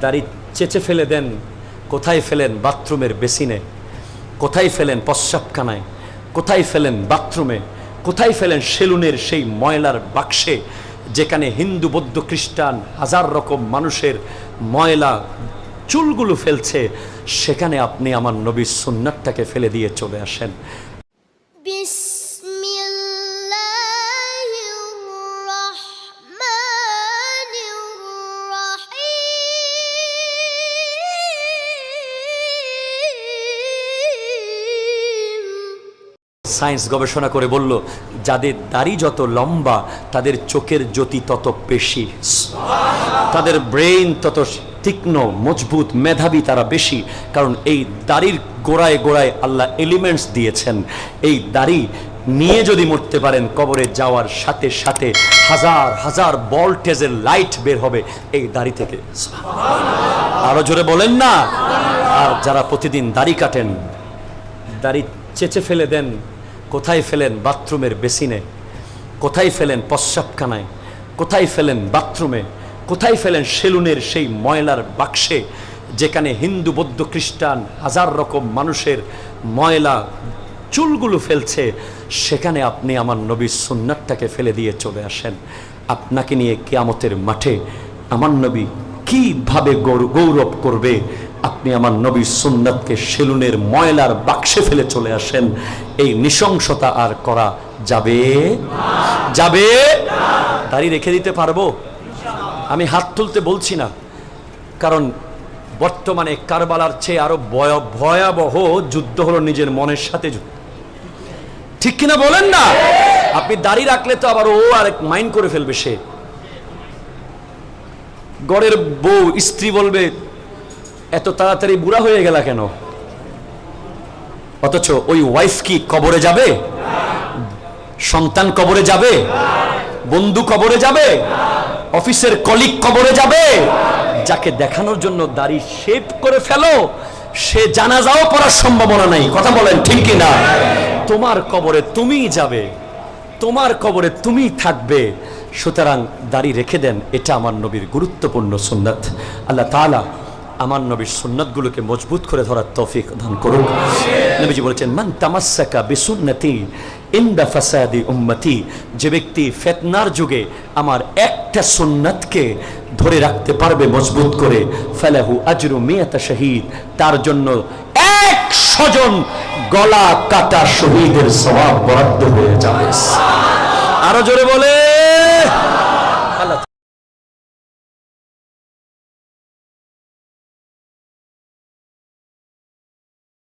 দাড়ি চেচে ফেলে দেন, কোথায় ফেলেন বাথরুমের বেসিনে? কোথায় ফেলেন প্রস্রাবখানায় কোথায় ফেলেন বাথরুমে? কোথায় ফেলেন সেলুনের সেই ময়লার বাক্সে, যেখানে হিন্দু, বৌদ্ধ, খ্রিস্টান, হাজার রকম মানুষের ময়লা চুলগুলো ফেলছে, সেখানে আপনি আমার নবীর সুন্নাতটাকে ফেলে দিয়ে চলে আসেন। সায়েন্স গবেষণা করে বলল, যাদের দাড়ি যত লম্বা, তাদের চোখের জ্যোতি তত বেশি। তাদের ব্রেইন তত তীক্ষ্ণ, মজবুত, মেধাবী তারা বেশি। কারণ এই দাড়ির গোড়ায় গোড়ায় আল্লাহ এলিমেন্টস দিয়েছেন। এই দাড়ি নিয়ে যদি মরতে পারেন, কবরে যাওয়ার সাথে সাথে হাজার হাজার ভোল্টেজের লাইট বের হবে এই দাড়ি থেকে। আরও জোরে বলেন না। আর যারা প্রতিদিন দাড়ি কাটেন, দাড়ি চেচে ফেলে দেন কোথায় ফেলেন বাথরুমের বেসিনে? কোথায় ফেলেন প্রস্রাবখানায় কোথায় ফেলেন বাথরুমে? কোথায় ফেলেন সেলুনের সেই ময়লার বাক্সে, যেখানে হিন্দু, বৌদ্ধ, খ্রিস্টান, হাজার রকম মানুষের ময়লা চুলগুলো ফেলছে, সেখানে আপনি আমার নবীর সুন্নাতটাকে ফেলে দিয়ে চলে আসেন। আপনাকে নিয়ে কেয়ামতের মাঠে আমার নবী কীভাবে গৌর- গৌরব করবে? আপনি আমার নবীর সুন্নাতকে সেলুনের ময়লার বাক্সে ফেলে চলে আসেন। এই নৃশংসতা আর করা যাবে? যাবে? দাড়ি রেখে দিতে পারব? আমি হাত তুলতে বলছি না। কারণ বর্তমানে কারবালার চেয়ে আরও ভয়- ভয়াবহ যুদ্ধ হলো নিজের মনের সাথে যুদ্ধ। ঠিক কিনা বলেন না? আপনি দাড়ি রাখলে তো আবার ও আরেক মাইন্ড করে ফেলবে সে। গড়ের বউ স্ত্রী বলবে এত তাড়াতাড়ি বুড়া হয়ে গেলা কেন? অথচ ওই ওয়াইফ কি কবরে যাবে? সন্তান কবরে যাবে? বন্ধু কবরে যাবে? অফিসের কলিগ কবরে যাবে? যাকে দেখানোর জন্য দাড়ি শেপ করে ফেলো, সে জানাজাও পড়ার সম্ভাবনা নাই। কথা বলেন ঠিক কি না তোমার কবরে তুমিই যাবে। তোমার কবরে তুমি থাকবে। সুতরাং দাড়ি রেখে দেন, এটা আমার নবীর গুরুত্বপূর্ণ সুন্নাত। আল্লাহ তাআলা আমার নবীর সুন্নাতগুলোকে মজবুত করে ধরার তৌফিক দান করুন নবীজি বলেছেন, মান তামাসসাকা বিসুন্নতি ইনদা ফাসাদি উম্মতি যে ব্যক্তি ফেতনার যুগে আমার একটা সুন্নাতকে ধরে রাখতে পারবে মজবুত করে, ফালাহু আজরু মিয়াতা শহীদ, তার জন্য এক জন গলা কাটা শহীদের সওয়াব বরাদ্দ হয়ে যাবে। আরও জোরে বলে